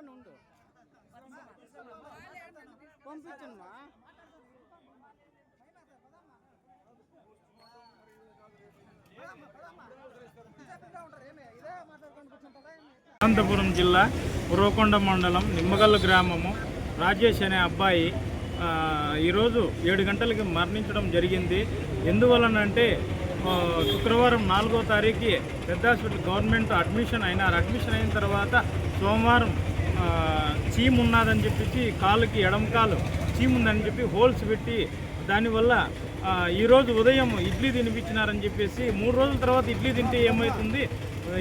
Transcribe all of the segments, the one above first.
Phone ఉండు. పంపించమ్మా. అనంతపురం జిల్లా ఉర్వకొండ మండలం నిమ్మగల్లు గ్రామము. రాజేష్ అనే అబ్బాయి ఈరోజు ఏడు గంటలకి మరణించడం జరిగింది. ఎందువలనంటే శుక్రవారం నాలుగో తారీఖు పెద్ద హాస్పిటల్ గవర్నమెంట్ అడ్మిషన్ అయినారు. అడ్మిషన్ అయిన తర్వాత సోమవారం చీమ్ ఉన్నదని చెప్పేసి కాలుకి ఎడమ కాలు చీమ్ ఉందని చెప్పి హోల్స్ పెట్టి దానివల్ల ఈరోజు ఉదయం ఇడ్లీ తినిపించినారని చెప్పేసి మూడు రోజుల తర్వాత ఇడ్లీ తింటే ఏమవుతుంది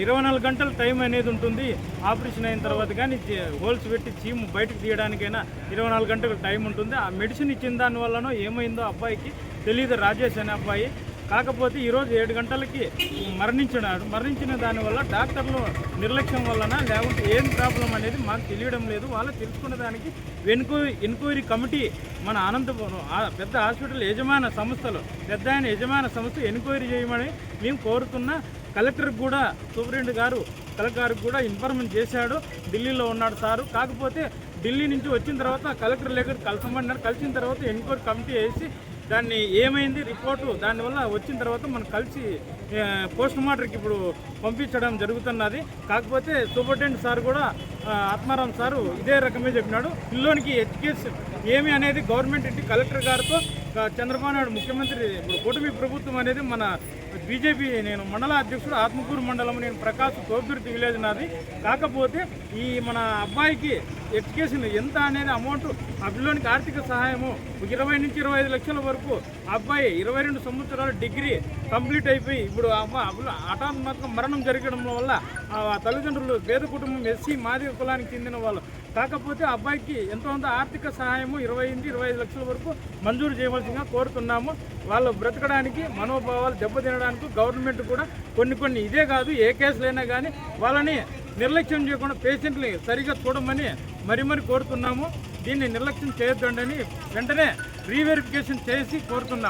ఇరవై నాలుగు గంటల టైం అనేది ఉంటుంది. ఆపరేషన్ అయిన తర్వాత కానీ హోల్స్ పెట్టి చీము బయటకు తీయడానికైనా ఇరవై నాలుగు గంటల టైం ఉంటుంది. ఆ మెడిసిన్ ఇచ్చిన దానివల్లనో ఏమైందో అబ్బాయికి తెలియదు రాజేష్ అనే అబ్బాయి కాకపోతే ఈరోజు ఏడు గంటలకి మరణించినాడు. మరణించిన దానివల్ల డాక్టర్లు నిర్లక్ష్యం వలన లేకుంటే ఏం ప్రాబ్లం అనేది మాకు తెలియడం లేదు. వాళ్ళు తెలుసుకున్న దానికి ఎన్క్వైరీ ఎంక్వైరీ కమిటీ మన అనంతపురం పెద్ద హాస్పిటల్ యజమాన సంస్థలు పెద్ద ఆయన యజమాన సంస్థ ఎంక్వైరీ చేయమని మేము కోరుతున్న కలెక్టర్కి కూడా సూపరింటెండెంట్ గారు కలెక్టర్ గారికి కూడా ఇన్ఫర్మేషన్ చేశాడు. ఢిల్లీలో ఉన్నాడు సారు. కాకపోతే ఢిల్లీ నుంచి వచ్చిన తర్వాత కలెక్టర్ దగ్గర కలసమన్నారు కలిసిన తర్వాత ఎంక్వైరీ కమిటీ వేసి దాన్ని ఏమైంది రిపోర్టు? దానివల్ల వచ్చిన తర్వాత మనం కలిసి పోస్ట్ మార్టర్కి ఇప్పుడు పంపించడం జరుగుతున్నది. కాకపోతే సూపరింటెండెంట్ సార్ కూడా ఆత్మారాం సారు ఇదే రకమే చెప్పినాడు. పిల్లోనికి ఎడ్యుకేషన్ ఏమి అనేది గవర్నమెంట్ ఇంటి కలెక్టర్ గారితో చంద్రబాబు నాయుడు ముఖ్యమంత్రి ఇప్పుడు కూటమి ప్రభుత్వం అనేది మన బీజేపీ నేను మండల అధ్యక్షుడు ఆత్మకూరు మండలం నేను ప్రకాశ్ తోపుదుర్తి విలేజ్ నాది. కాకపోతే ఈ మన అబ్బాయికి ఎడ్యుకేషన్ ఎంత అనేది అమౌంట్ ఆ పిల్లోనికి ఆర్థిక సహాయము ఇరవై నుంచి ఇరవై ఐదు లక్షల వరకు అబ్బాయి ఇరవై రెండు సంవత్సరాల డిగ్రీ కంప్లీట్ అయిపోయి ఇప్పుడు ఆ అమ్మ హఠాత్మక మరణం జరగడం వల్ల ఆ తల్లిదండ్రులు పేద కుటుంబం ఎస్సీ మాదిగ కులానికి చెందిన వాళ్ళు. కాకపోతే ఆ అబ్బాయికి ఎంతోంత ఆర్థిక సహాయము ఇరవై నుంచి ఇరవై ఐదు లక్షల వరకు మంజూరు చేయవలసిందిగా కోరుతున్నాము. వాళ్ళు బ్రతకడానికి మనోభావాలు దెబ్బతినడానికి గవర్నమెంట్ కూడా కొన్ని కొన్ని ఇదే కాదు ఏ కేసులైనా కానీ వాళ్ళని నిర్లక్ష్యం చేయకుండా పేషెంట్ని సరిగా చూడమని మరి మరి కోరుతున్నాము. దీన్ని నిర్లక్ష్యం చేయొద్దండి వెంటనే రీవెరిఫికేషన్ చేసి కోరుతున్నాము.